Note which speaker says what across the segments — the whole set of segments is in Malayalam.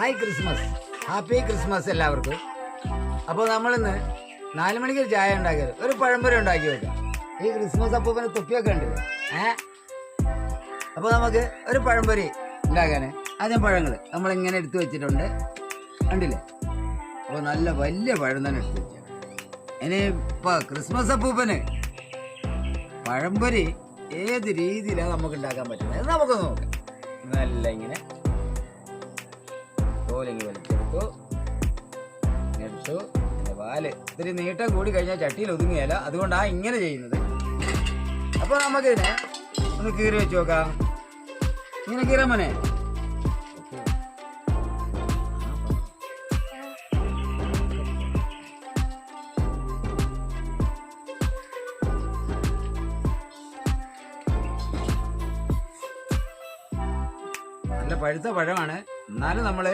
Speaker 1: ഹായ് ക്രിസ്മസ് ഹാപ്പി ക്രിസ്മസ് എല്ലാവർക്കും. അപ്പോൾ നമ്മളിന്ന് നാല് മണിക്ക് ചായ ഉണ്ടാക്കിയത്. ഒരു പഴംപൊരി ഉണ്ടാക്കി വെക്കാം ഈ ക്രിസ്മസ് അപ്പൂപ്പന് തുപ്പിയൊക്കെ ഉണ്ട് ഏ? അപ്പോൾ നമുക്ക് ഒരു പഴംപൊരി ഉണ്ടാക്കാൻ ആദ്യം പഴങ്ങൾ നമ്മളിങ്ങനെ എടുത്തു വെച്ചിട്ടുണ്ട്. കണ്ടില്ലേ? അപ്പോൾ നല്ല വലിയ പഴം തന്നെ എടുത്ത് വെച്ചു ഇനി ഇപ്പോൾ ക്രിസ്മസ് അപ്പൂപ്പന് പഴംപൊരി ഏത് രീതിയിലാണ് നമുക്ക് ഉണ്ടാക്കാൻ പറ്റുന്നത്? നമുക്ക് നോക്കാം. നല്ല ഇങ്ങനെ തോലിങ്ങി വലിച്ചെടുത്തു. എടുത്തു. പിന്നെ പാൽ ഇത്തിരി നീട്ടം കൂടി കഴിഞ്ഞാൽ ചട്ടിയിൽ ഒതുങ്ങിയല്ല അതുകൊണ്ടാണ് ഇങ്ങനെ ചെയ്യുന്നത്. അപ്പോൾ നമുക്കിതിനെ ഒന്ന് കീറി വെച്ച് നോക്കാം. ഇങ്ങനെ കീറാൻ മോനെ. നല്ല പഴുത്ത പഴമാണ്. എന്നാലും നമ്മൾ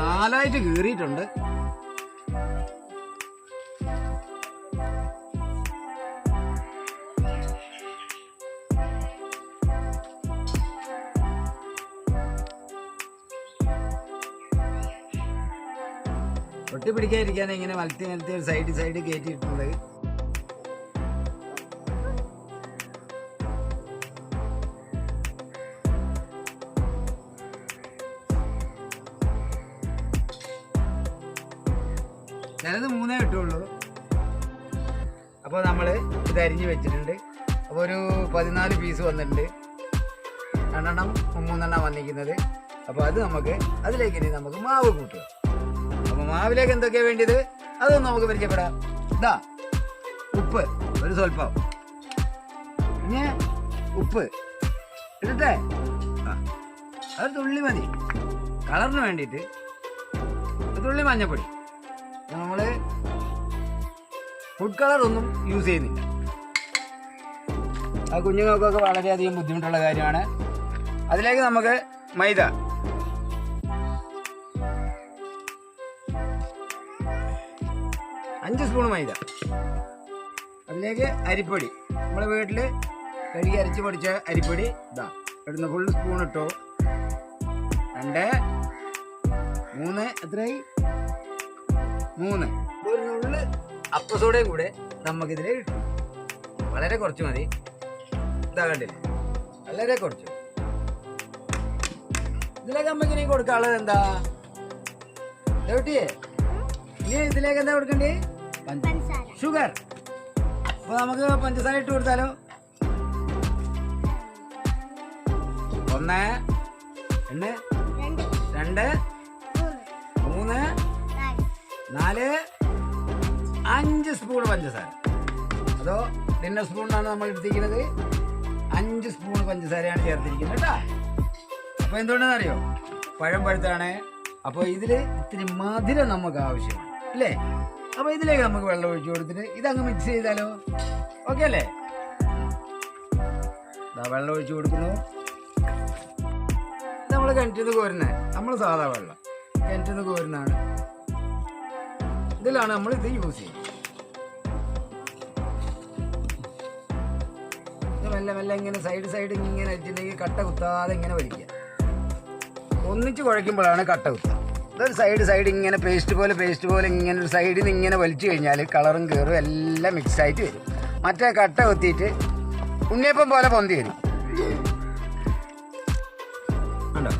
Speaker 1: നാലായിട്ട് കീറിയിട്ടുണ്ട്. ഒട്ടി പിടിക്കാതിരിക്കാൻ ഇങ്ങനെ മലത്തി മലത്തി സൈഡ് സൈഡ് കയറ്റിയിട്ടുണ്ട് ചിലത് മൂന്നേ കിട്ടുള്ളൂ. അപ്പോൾ നമ്മൾ ഇത് അരിഞ്ഞ് വെച്ചിട്ടുണ്ട്. അപ്പോൾ ഒരു പതിനാല് പീസ് വന്നിട്ടുണ്ട്. രണ്ടെണ്ണം മൂന്നെണ്ണം വന്നിരിക്കുന്നത്. അപ്പോൾ അത് നമുക്ക് അതിലേക്ക് ഇനി നമുക്ക് മാവ് കൂട്ടുക. അപ്പോൾ മാവിലേക്ക് എന്തൊക്കെയാണ് വേണ്ടിയത്? അതൊന്നും നമുക്ക് പരിചയപ്പെടാം. ഇതാ ഉപ്പ് ഒരു സ്വല്പം. പിന്നെ ഉപ്പ് ഇടട്ടെ. ആ അത് തുള്ളി മതി. കളറിന് വേണ്ടിയിട്ട് തുള്ളി മഞ്ഞപ്പൊടി. നമ്മൾ ഫുഡ് കളർ ഒന്നും യൂസ് ചെയ്യുന്നില്ല. ആ കുഞ്ഞുങ്ങൾക്കൊക്കെ വളരെയധികം ബുദ്ധിമുട്ടുള്ള കാര്യമാണ്. അതിലേക്ക് നമുക്ക് മൈദ. അഞ്ച് സ്പൂൺ മൈദ. അതിലേക്ക് അരിപ്പൊടി. നമ്മളെ വീട്ടിൽ കഴുകി അരച്ച് പൊടിച്ച അരിപ്പൊടി ഇതാ. ഇടുന്ന ഫുൾ സ്പൂൺ ഇട്ടു. രണ്ട് മൂന്ന് എത്രയായി? മൂന്ന്. ഒരു നുള്ള് അപ്പസോടയും കൂടെ നമുക്കിതിൽ കിട്ടും. വളരെ കുറച്ച് മതി. ഇതാ കണ്ടില്ലേ? വളരെ കുറച്ച്. ഇതിലേക്ക് നമുക്ക് ഇനി കൊടുക്കാനുള്ളത് എന്താ? ഇനി ഇതിലേക്ക് എന്താ കൊടുക്കണ്ടേ? ഷുഗർ. അപ്പൊ നമുക്ക് പഞ്ചസാര ഇട്ട് കൊടുത്താലോ? ഒന്ന് രണ്ട് നാല്. അഞ്ച് സ്പൂൺ പഞ്ചസാര. അതോ ഡിന്നർ സ്പൂണാണ് നമ്മൾ എടുത്തിരിക്കുന്നത്. അഞ്ച് സ്പൂൺ പഞ്ചസാരയാണ് ചേർത്തിരിക്കുന്നത് കേട്ടാ. അപ്പോൾ എന്തുകൊണ്ടെന്ന് അറിയോ പഴം പഴുത്താണ്. അപ്പോൾ ഇതിൽ ഇത്തിരി മധുരം നമുക്ക് ആവശ്യമാണ്. അല്ലേ? അപ്പോൾ ഇതിലേക്ക് നമുക്ക് വെള്ളം ഒഴിച്ചു കൊടുത്തിട്ട് ഇതങ്ങ് മിക്സ് ചെയ്താലോ? ഓക്കെ അല്ലേ? വെള്ളം ഒഴിച്ചു കൊടുക്കുന്നു. നമ്മൾ കിണറ്റിൽ നിന്ന് കോരുന്നത് നമ്മൾ സാധാ വെള്ളം. കിണറ്റിൽ നിന്ന് കോരുന്നതാണ്. ഇതിലാണ് നമ്മൾ ഇത് യൂസ് ചെയ്യുന്നത്. മെല്ലെ മെല്ലെ ഇങ്ങനെ സൈഡ് സൈഡ് ഇങ്ങനെ വെച്ചിട്ടുണ്ടെങ്കിൽ കട്ട കുത്താതെ ഇങ്ങനെ വലിക്കുക. ഒന്നിച്ച് കുഴയ്ക്കുമ്പോഴാണ് കട്ട കുത്തുക. ഇതൊരു സൈഡ് സൈഡ് ഇങ്ങനെ പേസ്റ്റ് പോലെ പേസ്റ്റ് പോലെ ഇങ്ങനെ ഒരു സൈഡിൽ നിന്ന് ഇങ്ങനെ വലിച്ചു കഴിഞ്ഞാൽ കളറും കയറും എല്ലാം മിക്സ് ആയിട്ട് വരും. മറ്റേ കട്ട കുത്തിയിട്ട് ഉണ്ണിയപ്പം പോലെ പൊന്തി വരും. കണ്ടോ?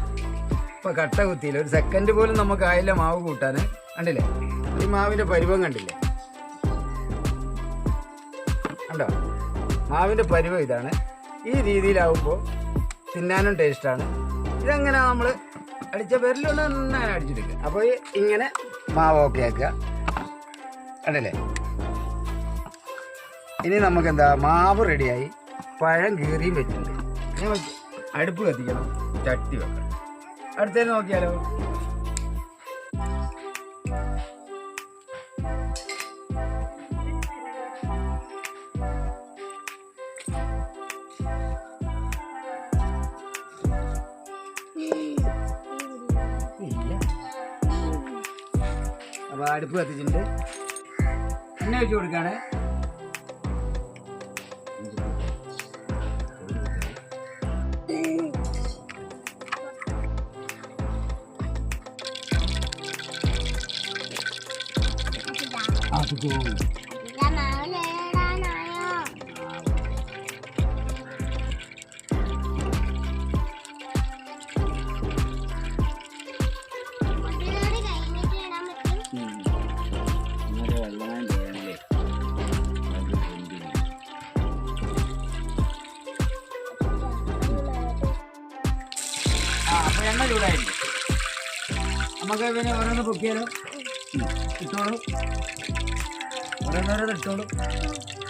Speaker 1: ഇപ്പൊ കട്ട കുത്തിയില്ല. ഒരു സെക്കൻഡ് പോലും നമുക്ക് ആയില്ല മാവ് കൂട്ടാൻ കണ്ടില്ലേ? മാവിന്റെ പരിവം കണ്ടില്ലേ? കണ്ടോ? മാവിന്റെ പരിവം ഇതാണ്. ഈ രീതിയിലാവുമ്പോൾ തിന്നാനും ടേസ്റ്റാണ് ഇതെങ്ങനെ നമ്മൾ അടിച്ച പേരിലൊന്ന് നന്നായി അടിച്ചെടുക്കുക അപ്പോൾ ഇങ്ങനെ മാവ് ഓക്കെ ആക്കുക. കണ്ടില്ലേ? ഇനി നമുക്ക് എന്താ മാവ് റെഡിയായി പഴം കീറിയും വെച്ചിട്ടുണ്ട്. അടുപ്പ് കത്തിക്കണം. ചട്ടി വെക്കണം. അടുത്തേന്ന് നോക്കിയാലോ? അടുപ്പ് കത്തിച്ചിട്ടുണ്ട്. എണ്ണ വെച്ച് കൊടുക്കുകയാണ്. ആ എണ്ണ ചൂടായിട്ടുണ്ട് നമുക്ക് പിന്നെ ഓരോന്ന് പൊക്കിയാലോ ഉം. ഇട്ടോളൂ ഓരോന്നോരോന്ന് ഇട്ടോളൂ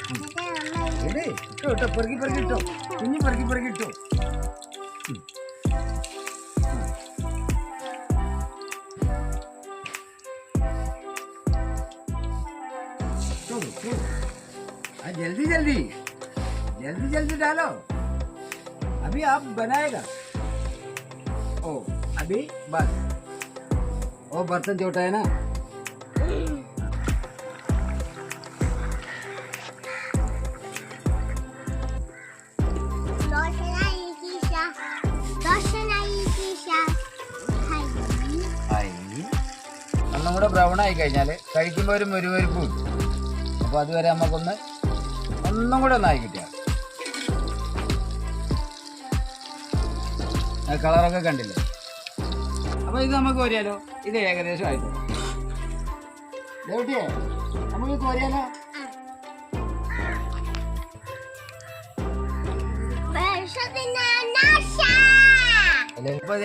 Speaker 2: എന്നിട്ട് നമ്മൾ
Speaker 1: ഇടേ ഇട്ടോ ഇട്ടോ പെറുക്കി പെറുക്കി ഇട്ടോ കുഞ്ഞു പെറുക്കി പെറുക്കി ഇട്ടോ ഉം. इटो, इटो। हाँ, जल्दी जल्दी जल्दी जल्दी डालो अभी आप बनाएगा ओ अभी बस ओ बर्तन छोटा है ना
Speaker 2: ദോശനായി കീശ ദോശനായി കീശ ഹൈ
Speaker 1: ആയി ഒന്നും കൂടെ ബ്രൗൺ ആയി കഴിഞ്ഞാൽ കഴിക്കുമ്പോൾ ഒരു മുരുവരിപ്പ് കിട്ടും അപ്പോൾ അതുവരെ നമുക്കൊന്ന് ഒന്നും കൂടെ ഒന്നായി കിട്ടിയാൽ കളറൊക്കെ കണ്ടില്ലേ? അപ്പോൾ ഇത് നമുക്ക് കോരിയാലോ. ഇത് ഏകദേശം ആയിട്ട് നമുക്ക് കോരിയാലോ.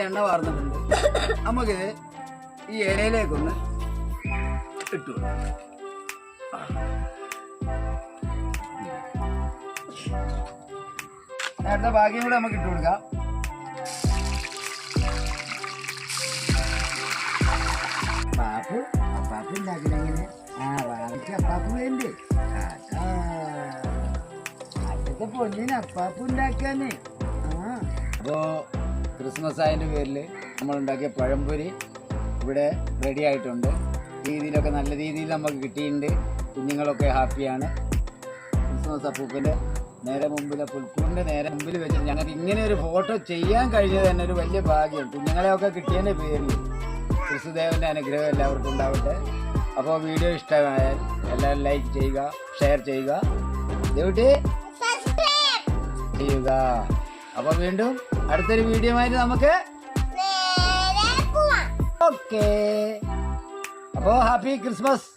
Speaker 1: എണ്ണ വാർന്നിട്ടുണ്ട്. നമുക്ക് ഈ ഇലയിലേക്കൊന്ന് ഇട്ടു. നേരത്തെ ബാക്കിയും കൂടെ നമുക്ക് ഇട്ടു കൊടുക്കാം. പാപ്പു അപ്പാപ്പ് ഉണ്ടാക്കണെങ്ങനെ ആ വാങ്ങിച്ച് അപ്പാപ്പ് വേണ്ട. അതാ അപ്പത്തെ പൊന്നിന് അപ്പാപ്പ് ഉണ്ടാക്കാന് ആ. അപ്പോ ക്രിസ്മസ് ആയതിന്റെ പേരിൽ നമ്മൾ ഉണ്ടാക്കിയ പഴംപൊരി ഇവിടെ റെഡി ആയിട്ടുണ്ട്. രീതിയിലൊക്കെ നല്ല രീതിയിൽ നമുക്ക് കിട്ടിയിട്ടുണ്ട്. കുഞ്ഞുങ്ങളൊക്കെ ഹാപ്പിയാണ്. ക്രിസ്മസ് അപ്പൂപ്പിന്റെ നേരെ മുമ്പിൽ പുൽക്കൂറിന്റെ നേരെ മുമ്പിൽ വെച്ചിട്ട് ഞങ്ങൾക്ക് ഇങ്ങനെ ഒരു ഫോട്ടോ ചെയ്യാൻ കഴിഞ്ഞത് തന്നെ ഒരു വലിയ ഭാഗ്യം കുഞ്ഞുങ്ങളെയൊക്കെ കിട്ടിയതിന്റെ പേരിൽ ക്രിസ്തുദേവന്റെ അനുഗ്രഹം എല്ലാവർക്കും ഉണ്ടാവട്ടെ. അപ്പോൾ വീഡിയോ ഇഷ്ടമായാൽ എല്ലാവരും ലൈക്ക് ചെയ്യുക ഷെയർ ചെയ്യുക. ദേവിട്ടി ചെയ്യുക. അപ്പോൾ വീണ്ടും അടുത്തൊരു വീഡിയോ ആയിട്ട് നമുക്ക് ഓക്കേ അപ്പോൾ ഹാപ്പി ക്രിസ്മസ്